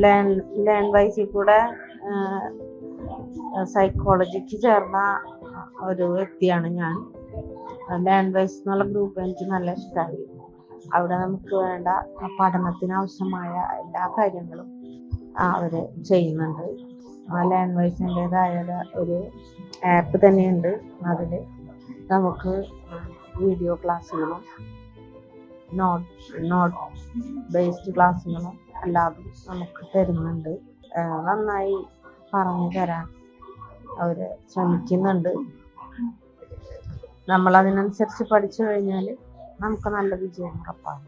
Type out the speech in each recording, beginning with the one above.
Learn learn വൈസിൽ കൂടെ psychologic ചേർന്ന ഒരു വ്യക്തിയാണ് ഞാൻ. ലേൺ വൈസ് എന്നുള്ള ഗ്രൂപ്പ് എനിക്ക് നല്ല ഇഷ്ടമായി അവിടെ നമുക്ക് വേണ്ട പഠനത്തിന് ആവശ്യമായ എല്ലാ കാര്യങ്ങളും അവർ ചെയ്യുന്നുണ്ട്. ആ ലേൺ വൈസിന്റെതായ ഒരു ആപ്പ് തന്നെയുണ്ട്. അതിൽ നമുക്ക് വീഡിയോ ക്ലാസ്സുകളും നോട്ട് നോട്ട് ബേസ്ഡ് ക്ലാസ്സുകളും അല്ലാതെ നമുക്ക് തരുന്നുണ്ട്. നന്നായി പറഞ്ഞു തരാൻ അവർ ശ്രമിക്കുന്നുണ്ട്. നമ്മൾ അതിനനുസരിച്ച് പഠിച്ചു കഴിഞ്ഞാൽ നമുക്ക് നല്ല വിജയം ഉറപ്പാണ്.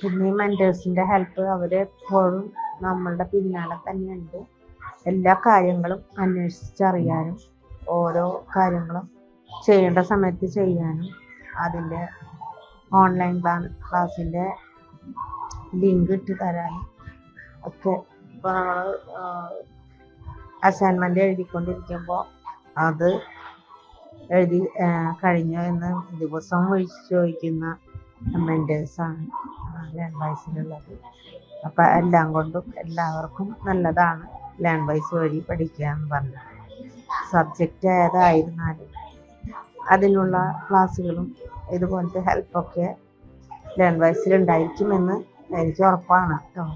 പിന്നെ ഈ മെന്റേഴ്സിന്റെ ഹെൽപ്പ് അവർ എപ്പോഴും നമ്മളുടെ പിന്നാലെ തന്നെയുണ്ട്. എല്ലാ കാര്യങ്ങളും അന്വേഷിച്ചറിയാനും ഓരോ കാര്യങ്ങളും ചെയ്യേണ്ട സമയത്ത് ചെയ്യാനും അതിന്റെ ഓൺലൈൻ ക്ലാസ്സിന്റെ ലിങ്ക് ഇട്ട് തരാനും അപ്പോൾ അസൈൻമെന്റ് എഴുതിക്കൊണ്ടിരിക്കുമ്പോൾ അത് എഴുതി കഴിഞ്ഞു എന്ന് ദിവസം വിളിച്ച് ചോദിക്കുന്ന മെന്റേഴ്സാണ് ലേൺ വൈസിലുള്ളത് അപ്പം എല്ലാം കൊണ്ടും എല്ലാവർക്കും നല്ലതാണ് ലാൻഡ് വൈസ് വഴി പഠിക്കുക എന്ന് പറഞ്ഞത് സബ്ജക്റ്റ് ഏതായിരുന്നാലും അതിനുള്ള ക്ലാസ്സുകളും ഇതുപോലത്തെ ഹെൽപ്പൊക്കെ ലാൻഡ് വൈസിൽ ഉണ്ടായിരിക്കുമെന്ന് ഉറപ്പാണ് കേട്ടോ.